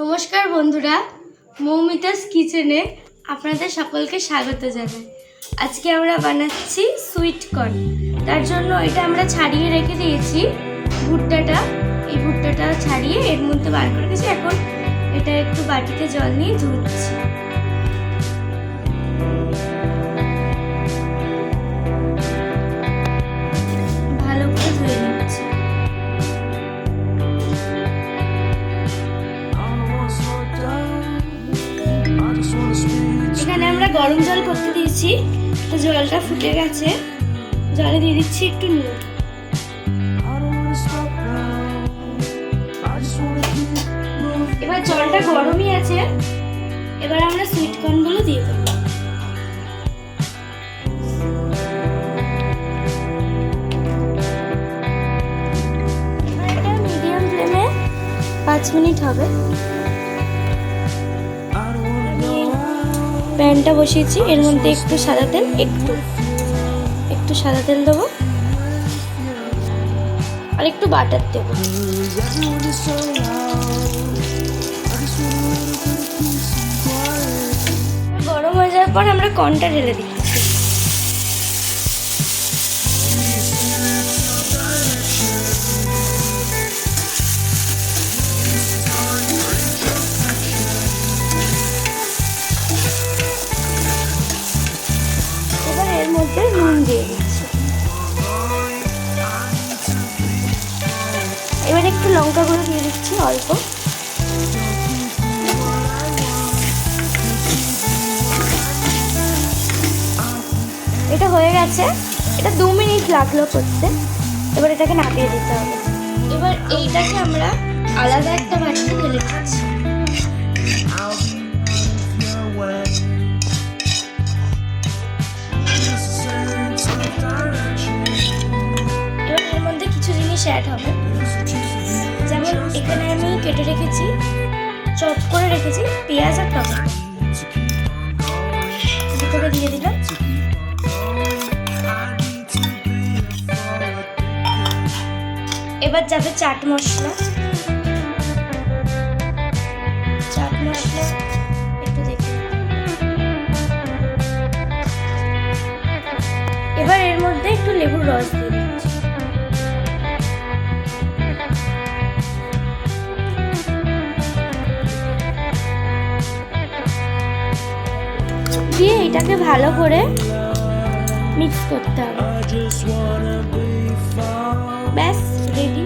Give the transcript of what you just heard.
নমস্কার বন্ধুরা, মৌমিতাস কিচেনে আপনাদের সকলকে স্বাগত জানাই। আজকে আমরা বানাচ্ছি সুইট কর্ন তার জন্য এটা আমরা ছাড়িয়ে রেখে দিয়েছি ভুট্টাটা। এই ভুট্টাটা ছাড়িয়ে এর মধ্যে বার করে দিয়েছি। এখন এটা একটু বাটিতে জল নিয়ে ধুচ্ছি। গরম জল করতে দিয়েছি। তো জলটা ফুটে গেছে। জলে দিয়ে দিচ্ছি একটু নুন। এবার জলটা গরমই আছে। এবার আমরা সুইট কর্নগুলো দিয়ে দেবো। মিডিয়াম ফ্লেমে পাঁচ মিনিট হবে। প্যানটা বসিয়েছি, এর মধ্যে একটু সাদা তেল, একটু একটু সাদা তেল দেবো। আর একটু বাটার দেবো। গরম হয়ে যাওয়ার পর আমরা কর্নটা ঢেলে দিচ্ছি মধ্যে নুন দিয়ে দিচ্ছি এবার একটু লঙ্কা গুঁড়ো দিয়ে দিচ্ছি অল্প। এটা হয়ে গেছে। এটা দু মিনিট লাগল করতে। এবার এটাকে নামিয়ে দিতে হবে। এবার এইটাকে আমরা আলাদা একটা বাটিতে ঢেলে দিচ্ছি। জিনিস অ্যাড হবে। যেমন এখানে আমি কেটে রেখেছি, চপ করে রেখেছি পেঁয়াজ আর টমেটো। দুটোকে দিয়ে দিলাম। এবার যাবে চাট মশলা। চাট মশলা এবার এর মধ্যে একটু লেবুর রস দিয়ে দিয়ে এটাকে ভালো করে মিক্স করতে হবে। ব্যাস রেডি